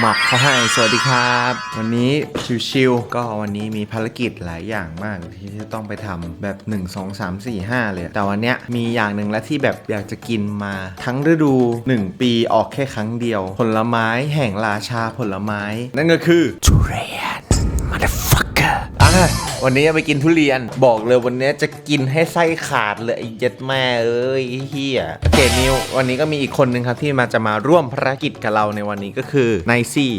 หมับเขาให้สวัสดีครับ วันนี้ชิวๆก็วันนี้มีภารกิจหลายอย่างมากที่จะต้องไปทำแบบ 1 2 3 4 5 เลย แต่วันเนี้ยมีอย่างหนึ่งและที่แบบอยากจะกินมาทั้งฤดู 1 ปีออกแค่ครั้งเดียว ผลไม้แห่งราชาผลไม้ นั่นก็คือทุเรียนมาเดฟัก วันนี้จะไปกินทุเรียนบอกเลยวันนี้จะกินให้ไส้ขาดเลยไอ้เจ็ดแม่เอ้ยไอ้เฮียโอเคนิววันนี้ก็มีอีกคนนึงครับที่มาจะมาร่วมภารกิจกับเราในวันนี้ก็คือไนซี่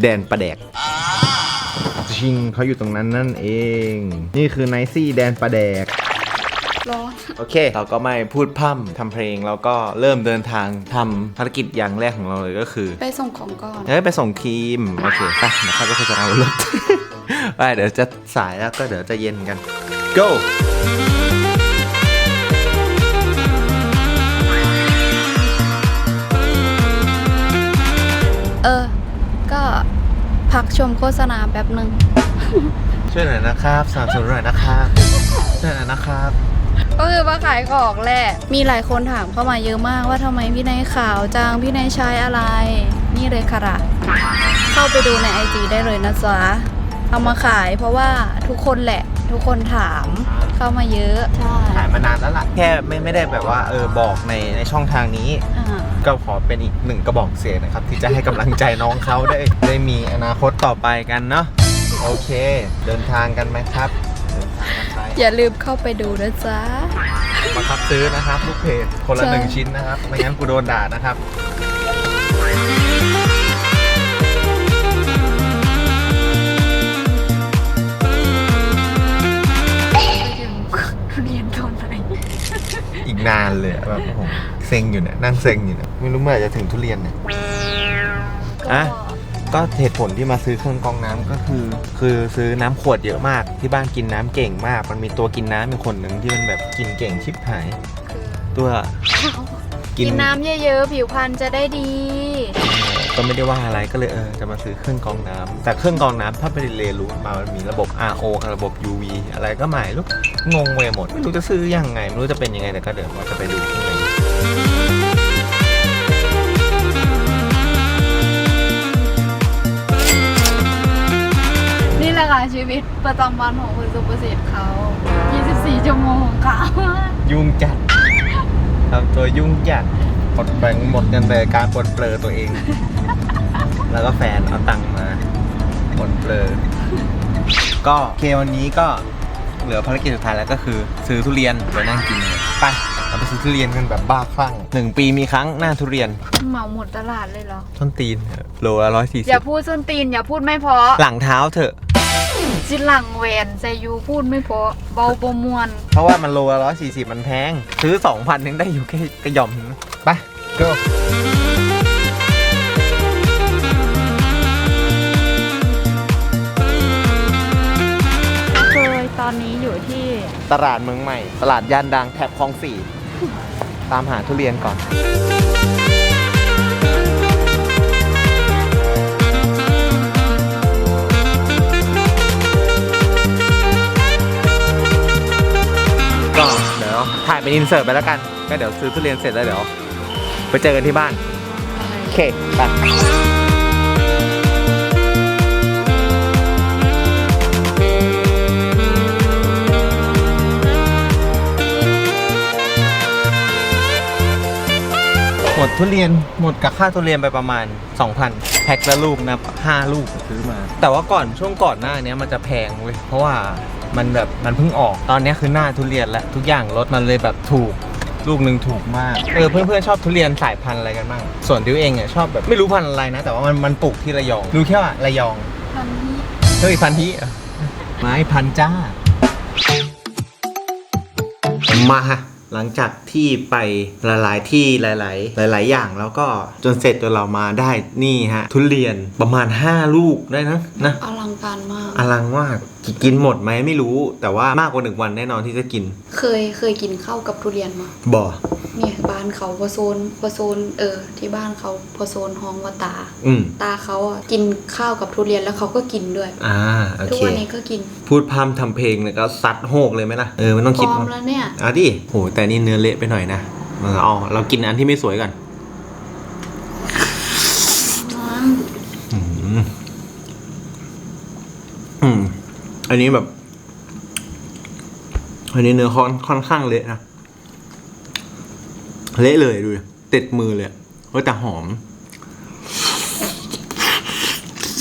แดนประแดกชิงเขาอยู่ตรงนั้นนั่นเอง นี่คือไนซี่แดนประแดกร้อนโอเค เราก็ไม่พูดพร่ำทำเพลงแล้วก็เริ่มเดินทางทำภารกิจอย่างแรกของเราเลยก็คือ ไปส่งของก่อนเอ้ยไปส่งครีม โอเคไปเดี๋ยวข้าก็โฆษณารถ ไปเดี๋ยวจะสายแล้วก็เดี๋ยวจะเย็นกัน go เออ ก็พักชมโฆษณาแป๊บหนึ่งช่วยหน่อยนะครับสามสนุนหน่อยนะครับช่วยหน่อยนะครับ ก็คือมาขายของแหละ มีหลายคนถามเข้ามาเยอะมากว่าทำไมพี่นายขาวจังพี่นายใช้อะไร นี่เลยค่ะระเข้าไปดูในไอจีได้เลยนะจ๊ะ เอามาขายเพราะว่าทุกคนแหละทุกคนถามเข้ามาเยอะใช่ถ่ายมานานแล้วล่ะ แค่ไม่ไม่ได้แบบว่าเออบอกในในช่องทางนี้ อ่า ก็ขอเป็นอีกหนึ่งกระบอกเสียงนะครับ ที่จะให้กำลังใจน้องเขาได้ ได้มีอนาคตต่อไปกันเนาะโอเค เดินทางกันไหมครับเดินทางกันไปอย่าลืมเข้าไปดูนะจ๊ะ มาครับซื้อนะครับลูกเพจคนละใช่ หนึ่งชิ้นนะครับ ไม่งั้นกูโดนด่านะครับ แบบโอ้โหเซ็งอยู่เนี่ยนั่งเซ็งอยู่เนี่ยไม่รู้เมื่อไหร่จะถึงทุเรียนเนี่ย อะ ก็เหตุผลที่มาซื้อเครื่องกรองน้ำก็คือ คือซื้อน้ำขวดเยอะมากที่บ้านกินน้ำเก่งมาก มันมีตัวกินน้ำมีคนหนึ่งที่มันแบบกินเก่งชิบหาย ตัวกินน้ำเยอะๆ ผิวพรรณจะได้ดี ก็ไม่ได้ว่าอะไรก็เลยเออจะมาซื้อเครื่องกรองน้ำแต่เครื่องกรองน้ำถ้าไปเรียนรู้มามันมีระบบ RO กับระบบ UV อะไรก็หมายลูกงงไปหมด ไม่รู้จะซื้อยังไง ไม่รู้จะเป็นยังไงแต่ก็เดี๋ยวว่าจะไปดูข้างในนี่แหละค่ะชีวิตประจำวันของคุณสุภสิทธิ์เขา 24 ชั่วโมงของเขายุ่งจัดทำตัวยุ่งจัดปลดแบ่งหมดกันเลยการปลดเปลือตัวเอง แล้วก็แฟนเอาตังค์มาปลดเปลือก็โอเควันนี้ก็เหลือภารกิจสุดท้ายแล้วก็คือซื้อทุเรียนไปนั่งกินเลยไปเราไปซื้อทุเรียนกันแบบบ้าคลั่งหนึ่งปีมีครั้งหน้าทุเรียนเหมาหมดตลาดเลยเหรอต้นตีนโลละร้อยสี่สิอย่าบพูดส้นตีนอย่าพูดไม่เพอหลังเท้าเถอะจิหลังแหวนใจยูพูดไม่เพอเบาประมวลเพราะว่ามันโลละร้อยสี่สิบมันแพง ซื้อสองพันยังได้อยู่แค่กระหย่อมนึงไป go ตลาดเมืองใหม่ ตลาดย่านดังแถบคลองสี่ตามหาทุเรียนก่อน ก็เดี๋ยวถ่ายเป็นอินเสิร์ตไปแล้วกัน ก็เดี๋ยวซื้อทุเรียนเสร็จแล้วเดี๋ยว ไปเจอกันที่บ้าน โอเคไป หมดทุเรียนหมดกับค่าทุเรียนไปประมาณ 2,000 แพ็คละลูกนะ5ลูกซื้อมา แต่ว่าก่อนช่วงก่อนหน้าเนี้ยมันจะแพงเว้ยเพราะว่ามันแบบมันเพิ่งออกตอนเนี้ยคือหน้าทุเรียนแล้วทุกอย่างลดมันเลยแบบถูกลูกหนึ่งถูกมาก เออเพื่อนๆชอบทุเรียนสายพันธุ์อะไรกันบ้าง ส่วนดิวเองเนี่ยชอบแบบไม่รู้พันธุ์อะไรนะ แต่ว่ามันมันปลูกที่ระยอง รู้แค่ว่าระยอง พันนี้เฮ้ยพันธุ์ที่ไม้พันธุ์จ้า มาฮะ หลังจากที่ไปหลาย ๆ ที่หลาย ๆ หลาย ๆ อย่างแล้วก็จนเสร็จจนเรามาได้นี่ฮะทุเรียนประมาณ 5 ลูกได้นะนะ อลังการมาก อลังมากกินหมดไหมไม่รู้ แต่ว่ามากกว่าหนึ่งวันแน่นอนที่จะกิน เคยเคยกินข้าวกับทุเรียนมาบ่อ เนี่ยบ้านเขาพอโซนพอโซน เออ ที่บ้านเขาพอโซนห้องว่าตา อืม ตาเขาอะกินข้าวกับทุเรียนแล้วเขาก็กินด้วย อ่าโอทุกเค วันนี้ก็กินพูดพร่ำทำเพลงเนี่ยก็ซัดโฮกเลยไหมล่ะ เออมันต้องพคิดร้อมแล้วเนี่ยอะดิโหแต่นี่เนื้อเละไปหน่อยนะเออเอาเรากินอันที่ไม่สวยก่อนมอืมอันนี้แบบ อันนี้เนื้อค่อนค่อนข้างเละนะ เละเลยดูดิติดมือเลยอะเฮ้ยแต่หอม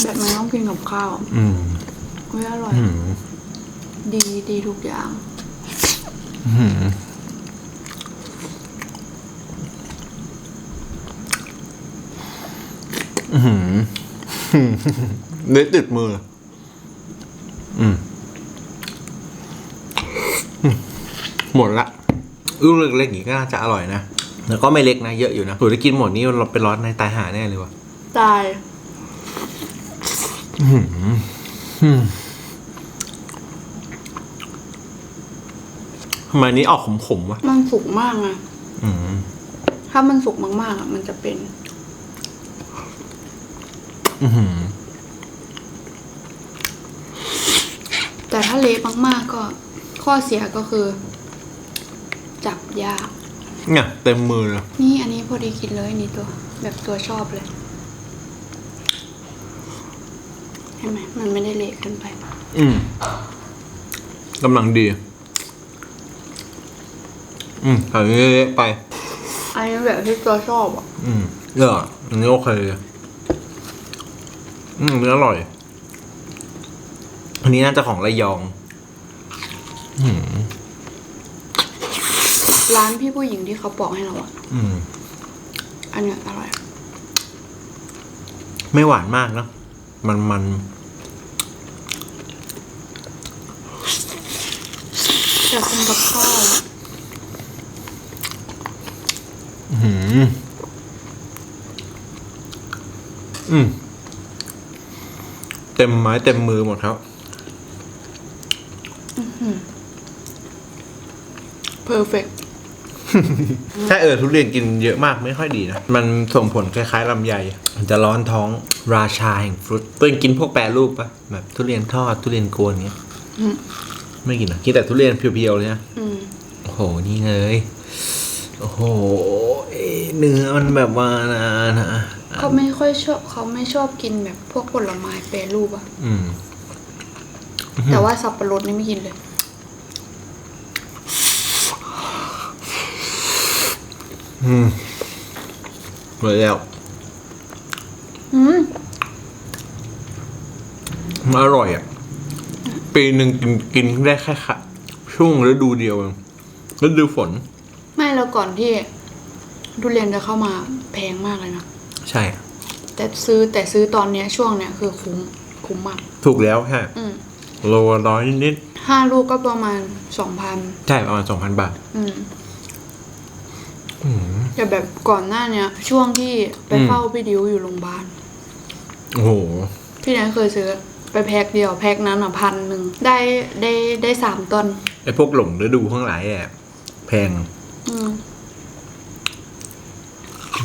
แบบมันต้องกินกับข้าวอืมเฮ้ยอร่อย อืมดีดีทุกอย่าง อืมอื้อหือเละติดมือเลยอืมอืมหมดละลูกเล็กๆอย่างนี้ก็น่าจะอร่อยนะ แล้วก็ไม่เล็กนะ เยอะอยู่นะโหถ้ากินหมดนี่เราเป็นร้อนในตายหาแน่เลยว่ะตายทำไมอันนี้ออกขมๆวะมันสุกมากไงอืมถ้ามันสุกมากๆอะมันจะเป็น อื้อหือแต่ถ้าเละมากๆก็ข้อเสียก็คือ จับยาก เนี่ยเต็มมือเลยนี่อันนี้พอดีกินเลยนี่ตัว แบบตัวชอบเลยเห็นไหมมันไม่ได้เละเกินไป อืมกำลังดี อืมแต่นี้เละไป อันนี้แบบที่ตัวชอบอะ อืมเอออันนี้โอเคเลยอืมมันอร่อย อันนี้น่าจะของระยอง อืม ร้านพี่ผู้หญิงที่เขาปอกให้เราอะอืม อันเนี้ยอร่อย ไม่หวานมากเนอะมันมัน แต่กินกับข้าวอะอื้อหืออืม เต็มไม้เต็มมือหมดครับ เพอร์เฟก ถ้าเออทุเรียนกินเยอะมากไม่ค่อยดีนะ มันส่งผลคล้ายๆลำไยมันจะร้อนท้องราชาแห่งฟรุตตัวเองกินพวกแปรรูปปะแบบทุเรียนทอดทุเรียนกวนเงี้ยอืมไม่กินนะกินแต่ทุเรียนเพียวๆเลยนะอืมโอ้โหนี่เลยโอ้โหเอ้ยเนื้อมันแบบว่านะนะเขาไม่ค่อยชอบเขาไม่ชอบกินแบบพวกผลไม้แปรรูปอะอืมแต่ว่าสับปะรดนี่ไม่กินเลย อืมหมดแล้วอืมมันอร่อยอะ ปีหนึ่งกินกินได้แค่ค่ะช่วงฤดูเดียวเองฤดูฝน ไม่แล้วก่อนที่ทุเรียนจะเข้ามาแพงมากเลยนะ ใช่ แต่ซื้อแต่ซื้อตอนเนี้ยช่วงเนี้ยคือคุ้มคุ้มมาก ถูกแล้วแค่อืมโลละร้อยนิดห้าลูกก็ประมาณสองพันๆใช่ประมาณสองพันบาท อืมอืม แต่แบบก่อนหน้าเนี้ย ช่วงที่ไปอืมเฝ้าพี่ดิวอยู่โรงพยาบาลโอ้โหพี่แนนเคยซื้อไปแพ็คเดียวแพ็คนั้นอะพันหนึ่งได้ได้ได้สามต้นไอ้พวกหลงฤดูข้างหลายแอบแพงอืม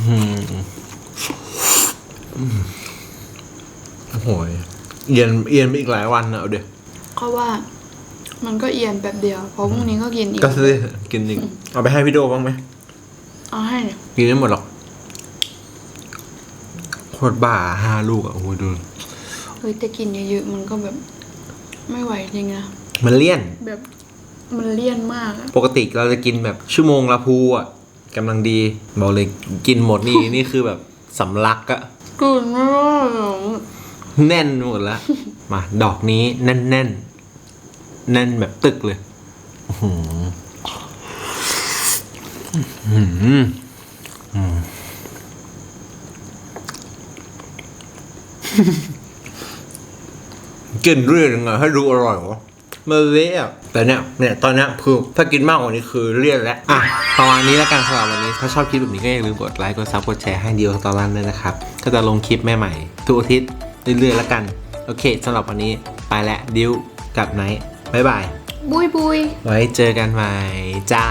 อืมอืมโอ้โหเอียนเอียนไปอีกหลายวันนะเอาเดี๋ยวเพราะว่า มันก็เอียนแบบเดียวเพราะพรุ่งนี้ก็กินอีกก็ซื้อกินอีกเอาไปให้พี่โดบ้างไหมเอาให้เนี่ย กินไม่หมดหรอกโคตรบ้าห้าลูกอะโอ้โหดู เฮ้ยแต่กินเยอะๆมันก็แบบไม่ไหวจริงนะมันเลี่ยน แบบมันเลี่ยนมากอะปกติเราจะกินแบบชั่วโมงละพูอะกำลังดี บอกเลยกินหมดนี่ นี่คือแบบสำลักอะกินไม่ได้หรอกแน่นหมดแล้วมาดอกนี้แน่นแน่นแน่นแบบตึกเลย อื้อหืออื้อหืออืม กินเรื่อยยังไงให้ดูอร่อยวะมันเละอะแต่เนี่ยเนี่ยตอนเนี้ยคือถ้ากินมากกว่านี้คือเลี่ยนแล้วอะประมาณนี้แล้วกันสำหรับวันนี้ ถ้าชอบคลิปแบบนี้ก็อย่าลืมกดไลค์กดซับกดแชร์ให้เดียวตอนรันด้วยนะครับ ก็จะลงคลิปใหม่ๆทุกอาทิตย์เรื่อยๆแล้วกัน โอเคสำหรับวันนี้ไปแล้วดิวกับไนท์บ๊ายบาย บุยบุยไว้เจอกันใหม่จ้า